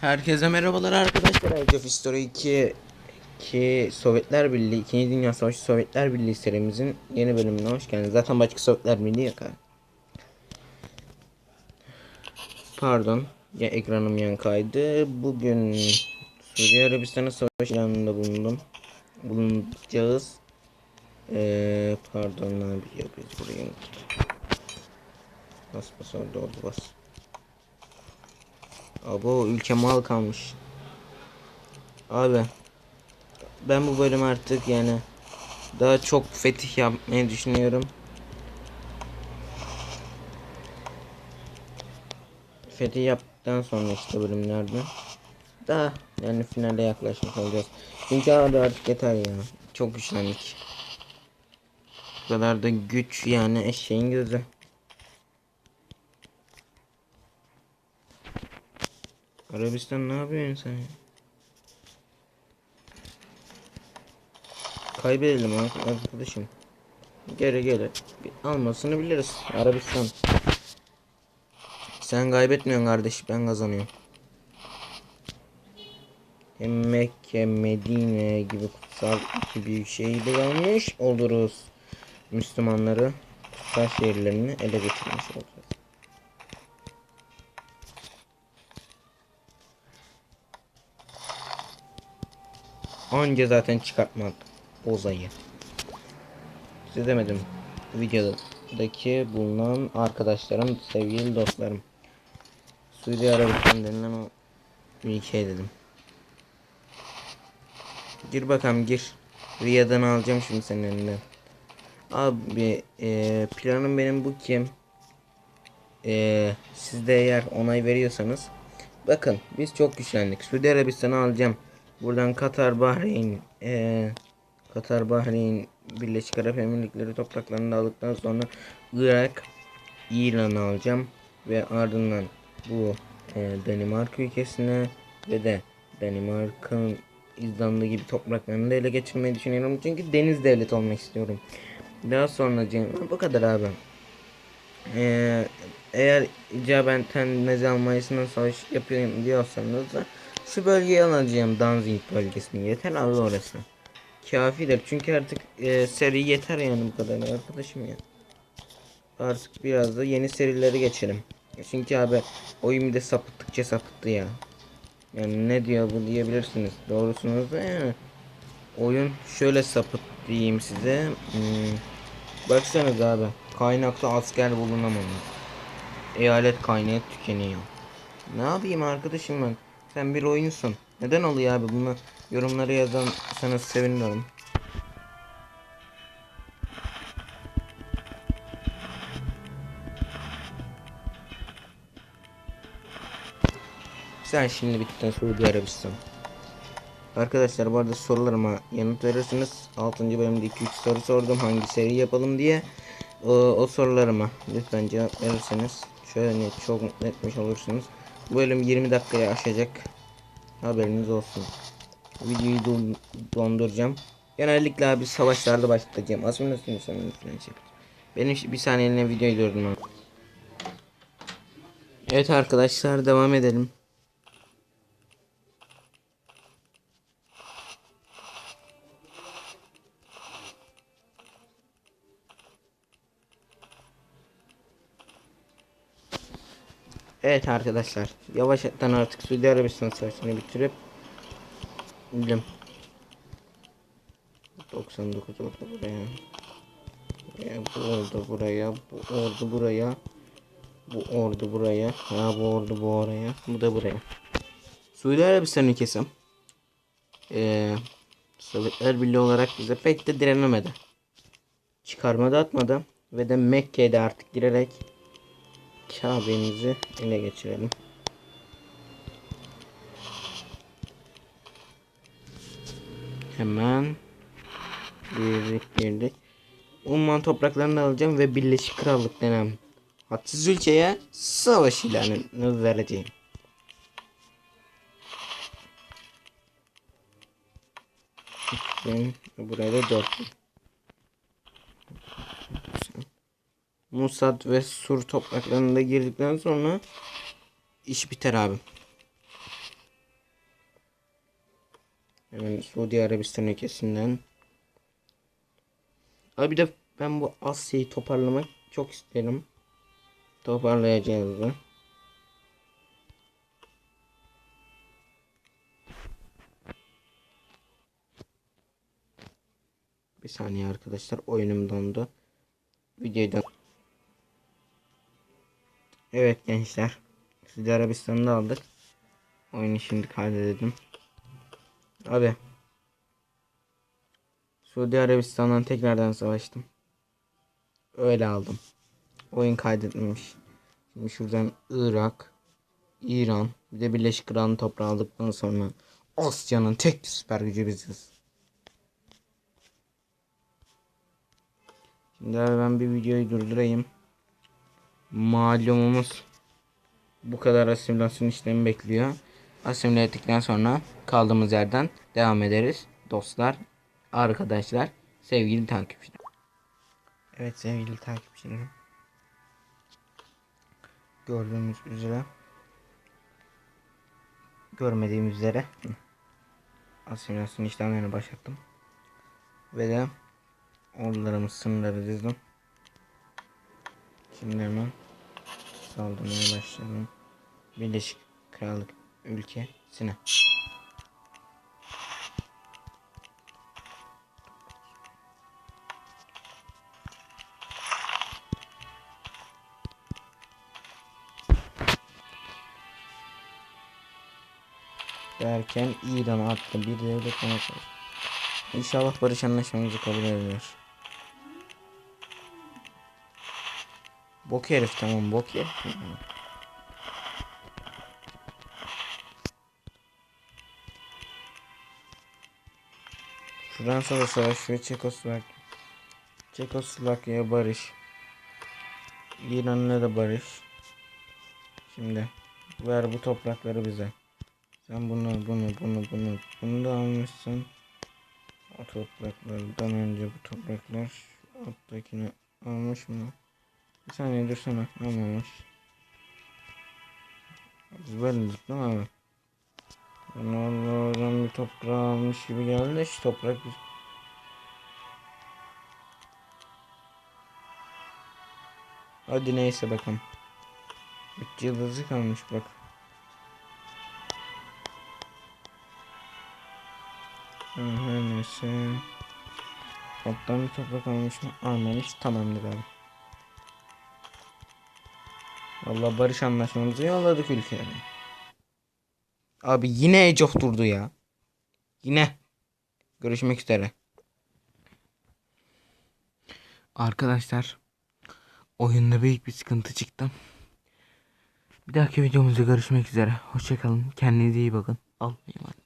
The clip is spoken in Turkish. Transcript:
Herkese merhabalar arkadaşlar. Age of History 2 ki Sovyetler Birliği 2. Dünya Savaşı Sovyetler Birliği serimizin yeni bölümüne hoş geldiniz. Zaten başka Sovyetler Birliği yok. Pardon. Ya ekranım yankaydı. Bugün Suudi Arabistan'a savaş ilanında bulundum. Bulunacağız. Ee, pardon ne yapıyoruz buraya? Bas bas orada oldu bas. Abo ülke mal kalmış. Abi ben bu bölüm artık yani daha çok fetih yapmayı düşünüyorum. Fetih yaptıktan sonra işte bölümlerde daha yani finale yaklaşmış olacağız. Çünkü abi artık yeter ya. Çok güçlendik. Bu kadar da güç yani eşeğin gözü. Arabistan ne yapıyorsun sen? Kaybedelim ar- arkadaşım. Geri geri. Almasını biliriz. Arabistan. Sen kaybetmiyorsun kardeş. Ben kazanıyorum. Hem Mekke, Medine gibi kutsal büyük şehirde almış oluruz. Müslümanları kutsal şehirlerini ele geçirmiş olacağız. Anca zaten çıkartmak Ozay'ı. Size demedim. Videodaki bulunan arkadaşlarım, sevgili dostlarım. Suudi Arabistan denilen o ülke dedim. Gir bakalım gir. Riyad'dan alacağım şimdi senin elinden. Abi e, planım benim bu kim? E, siz de eğer onay veriyorsanız bakın biz çok güçlendik. Suudi Arabistan'ı alacağım. Buradan Katar, Bahreyn, eee Katar, Bahreyn, Birleşik Arap Emirlikleri topraklarını aldıktan sonra Irak, İran'ı alacağım ve ardından bu eee Danimarka ülkesine ve de Danimarka'nın İzlanda gibi topraklarını da ele geçirmeyi düşünüyorum. Çünkü deniz devleti olmak istiyorum. Daha sonra bu kadar abi. Eee eğer icabeten Nazi Almanya'sından savaş yapıyorum diyorsanız da şu bölgeyi alacağım Danzig bölgesini. Yeter abi orası. Kafidir çünkü artık e, seri yeter yani bu kadar arkadaşım ya. Artık biraz da yeni serileri geçelim. Çünkü abi oyun bir de sapıttıkça sapıttı ya. Yani ne diyor bu diyebilirsiniz. Doğrusunuz da yani. Oyun şöyle sapıt diyeyim size. Hmm. Baksanız abi. Kaynakta asker bulunamıyor. Eyalet kaynağı tükeniyor. Ne yapayım arkadaşım ben? Sen bir oyunsun. Neden oluyor abi bunu yorumlara yazan sana sevinirim. Sen şimdi bitten Suudi Arabistan. Arkadaşlar bu arada sorularıma yanıt verirsiniz. 6. bölümde 2-3 soru sordum hangi seri yapalım diye. O, o sorularıma lütfen cevap verirseniz şöyle çok mutlu etmiş olursunuz. Bu bölüm 20 dakikaya aşacak. Haberiniz olsun. Videoyu don- donduracağım. Genellikle abi savaşlarda başlatacağım. Aslında nasıl insanın şey. Benim bir saniyeliğine videoyu durdurmam. Evet arkadaşlar devam edelim. Evet arkadaşlar yavaştan artık Suudi Arabistan savaşını bitirip Bildim 99 orada buraya. Buraya bu ordu buraya bu ordu buraya bu ordu buraya ha bu ordu bu oraya bu da buraya. Suudi Arabistan ülkesi ee, Sovyetler Birliği olarak bize pek de direnemedi. Çıkarma da atmadı ve de Mekke'de artık girerek Kabe'mizi ele geçirelim. Hemen girdik girdik. Umman topraklarını alacağım ve Birleşik Krallık denen haksız ülkeye savaş ilanını vereceğim. Ben buraya da 4 Musat ve Sur topraklarında girdikten sonra iş biter abi. Hemen Suudi Arabistan ülkesinden. Abi bir de ben bu Asya'yı toparlamak çok isterim. Toparlayacağız da. Bir saniye arkadaşlar oyunum dondu. Videodan Evet gençler. Suudi Arabistan'da aldık. Oyunu şimdi kaydedelim. Abi. Suudi Arabistan'dan tekrardan savaştım. Öyle aldım. Oyun kaydetmemiş. Şimdi şuradan Irak, İran, bir de Birleşik Krallık toprağı aldıktan sonra Asya'nın tek süper gücü biziz. Şimdi abi ben bir videoyu durdurayım. Malumumuz bu kadar asimilasyon işlemi bekliyor. Asimile ettikten sonra kaldığımız yerden devam ederiz. Dostlar, arkadaşlar, sevgili takipçiler. Evet sevgili takipçilerim. Gördüğünüz üzere görmediğimiz üzere asimilasyon işlemlerini başlattım. Ve de ordularımız sınırları dizdim. Şimdi hemen saldırmaya başladım. Birleşik Krallık ülkesine. Derken İran attı bir devlet anlaşması. İnşallah barış anlaşmamızı kabul eder. Bok herif tamam bok herif. Fransa'da savaş ve Çekoslovakya. Çekoslovakya barış. İran'la da barış. Şimdi ver bu toprakları bize. Sen bunu bunu bunu bunu bunu da almışsın. O topraklardan önce bu topraklar alttakini almış mı? Bir saniye dursana dedik değil mi abi? Oradan bir toprağı almış gibi geldi şu toprak biz... Hadi neyse bakalım. 3 yıldızı kalmış bak. Her neyse. Alttan bir toprak almış mı? Almamış. Tamamdır abi. Vallahi barış anlaşmamızı yolladık ülkeye. Abi yine Age of durdu ya. Yine. Görüşmek üzere. Arkadaşlar. Oyunda büyük bir sıkıntı çıktı. Bir dahaki videomuzda görüşmek üzere. Hoşçakalın. Kendinize iyi bakın. Allah'a emanet.